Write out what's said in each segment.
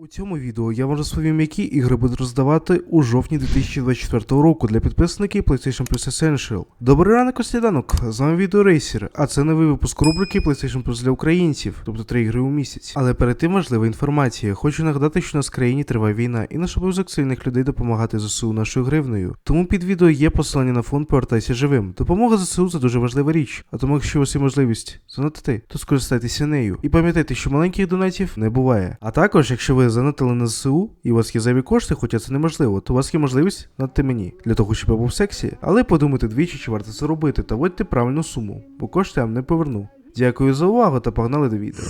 У цьому відео я вам розповім, які ігри будуть роздавати у жовтні 2024 року для підписників PlayStation Plus Essential. Добрий ранок, сніданок, з вами відеорейсер, а це новий випуск рубрики PlayStation Plus для українців, тобто 3 ігри у місяць. Але перед тим важлива інформація. Хочу нагадати, що у нас в країні триває війна, і наш обов'язок сильних людей допомагати ЗСУ нашою гривнею. Тому під відео є посилання на фонд Повертайся живим. Допомога ЗСУ це дуже важлива річ. А тому, якщо у вас є можливість занотити, то скористайтеся нею. І пам'ятайте, що маленьких донатів не буває. А також, якщо ви занотили на ЗСУ і у вас є зайві кошти, хоча це неможливо, то у вас є можливість надати мені для того, щоб я був в сексі. Але подумайте двічі, чи варто це робити, та вводьте правильну суму, бо кошти я вам не поверну. Дякую за увагу та погнали до відео.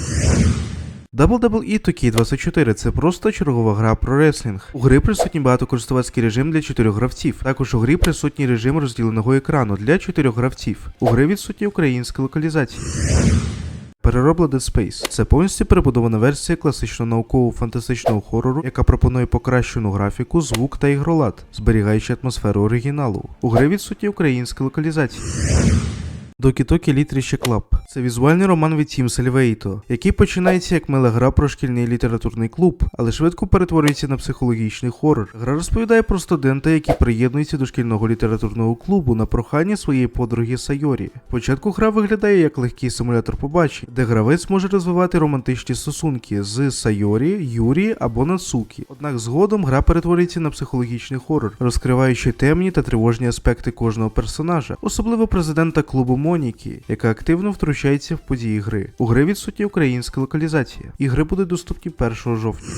WWE 2K24 це просто чергова гра про реслінг. У гри присутній багатокористувацький режим для чотирьох гравців. Також у грі присутній режим розділеного екрану для чотирьох гравців. У гри відсутні українська локалізація. Переробла Dead Space. Це повністю перебудована версія класичного наукового фантастичного хорору, яка пропонує покращену графіку, звук та ігролад, зберігаючи атмосферу оригіналу. У гри відсутні українські локалізація. Докі Токі Літріще Клаб це візуальний роман від Тім Сельвейто, який починається як мила гра про шкільний літературний клуб, але швидко перетворюється на психологічний хорор. Гра розповідає про студента, який приєднується до шкільного літературного клубу на прохання своєї подруги Сайорі. Спочатку гра виглядає як легкий симулятор побачень, де гравець може розвивати романтичні стосунки з Сайорі, Юрі або Нацукі. Однак згодом гра перетворюється на психологічний хорор, розкриваючи темні та тривожні аспекти кожного персонажа, особливо президента клубу Моніки, яка активно втручається в події гри. У гри відсутня українська локалізація. Ігри будуть доступні 1 жовтня.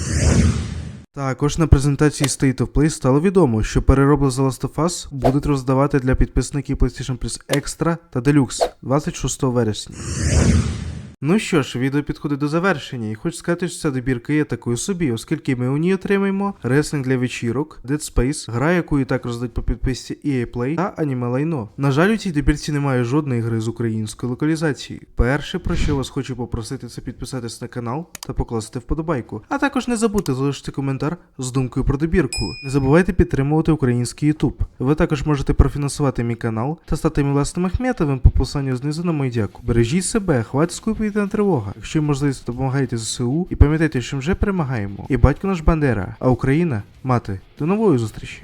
Також на презентації State of Play стало відомо, що переробли The Last of Us будуть роздавати для підписників PlayStation Plus Extra та Deluxe 26 вересня. Ну що ж, відео підходить до завершення, і хочу сказати, що ця добірка є такою собі, оскільки ми у ній отримаємо реслінг для вечірок, Dead Space, гра, яку і так роздають по підписці EA Play та аніме лайно. На жаль, у цій добірці немає жодної гри з українською локалізацією. Перше, про що вас хочу попросити, це підписатись на канал та покласти вподобайку. А також не забудьте залишити коментар з думкою про добірку. Не забувайте підтримувати український YouTube. Ви також можете профінансувати мій канал та стати мій власним Ахметовим по посиланню знизу на мою дяку. Бережіть себе, хватить скупити на тривога. Якщо можливість, допомагайте ЗСУ і пам'ятайте, що ми вже перемагаємо. І батько наш Бандера, а Україна мати. До нової зустрічі!